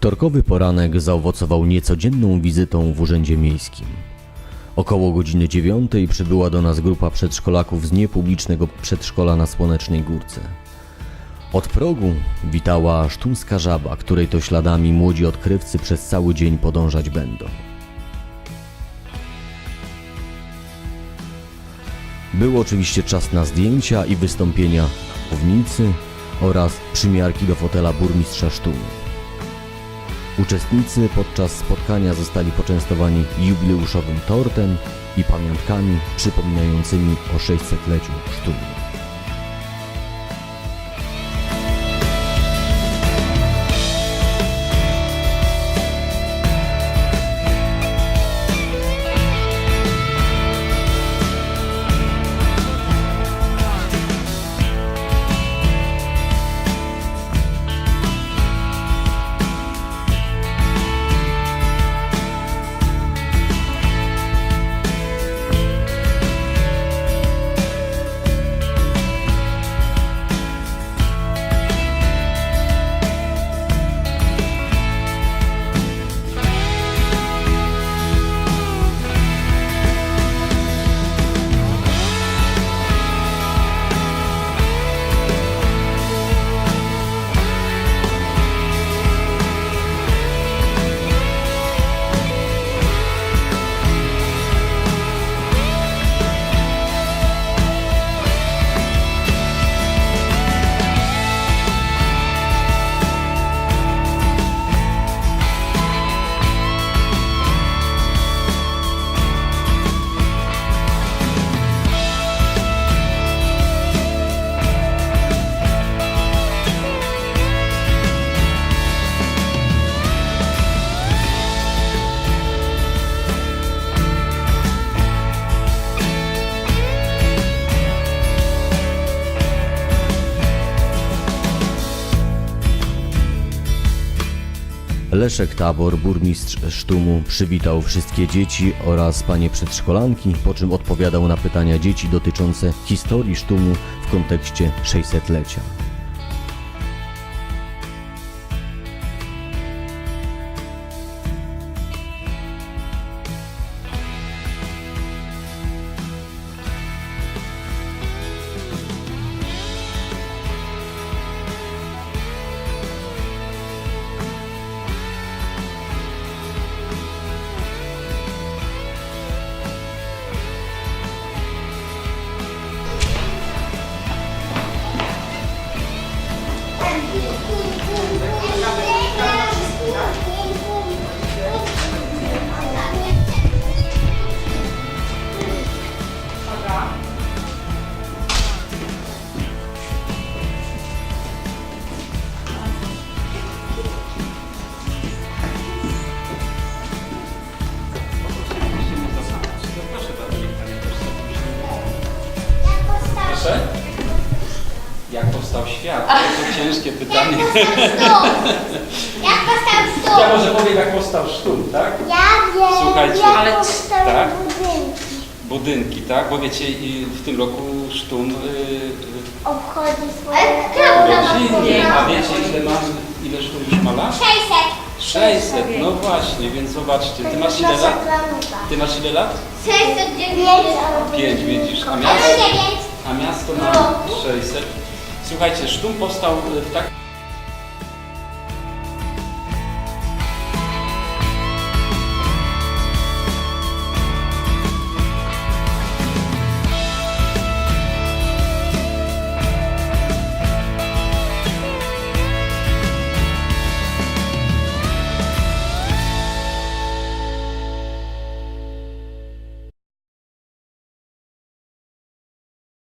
Wtorkowy poranek zaowocował niecodzienną wizytą w Urzędzie Miejskim. Około godziny dziewiątej przybyła do nas grupa przedszkolaków z niepublicznego przedszkola na Słonecznej Górce. Od progu witała sztumska żaba, której to śladami młodzi odkrywcy przez cały dzień podążać będą. Był oczywiście czas na zdjęcia i wystąpienia mównicy oraz przymiarki do fotela burmistrza Sztumu. Uczestnicy podczas spotkania zostali poczęstowani jubileuszowym tortem i pamiątkami przypominającymi o 600-leciu Sztumu. Leszek Tabor, burmistrz Sztumu, przywitał wszystkie dzieci oraz panie przedszkolanki, po czym odpowiadał na pytania dzieci dotyczące historii Sztumu w kontekście 600-lecia. Proszę? Jak powstał świat? To ciężkie pytanie. Jak powstał Ja sztuk? może powiem, jak powstał sztum, tak? Ja wiem, Słuchajcie, jak ale- powstały tak? budynki. Budynki, tak? Bo wiecie, i w tym roku sztum y, Obchodzi swoje y, urodziny. A wiecie, ile ma, ile sztum już ma lat? 600. 600, no właśnie, więc zobaczcie. Ty masz ile lat? Ty masz ile lat? 609 albo 5, widzisz. A miasto, 9. a miasto ma 600. Słuchajcie, sztum powstał y, w tak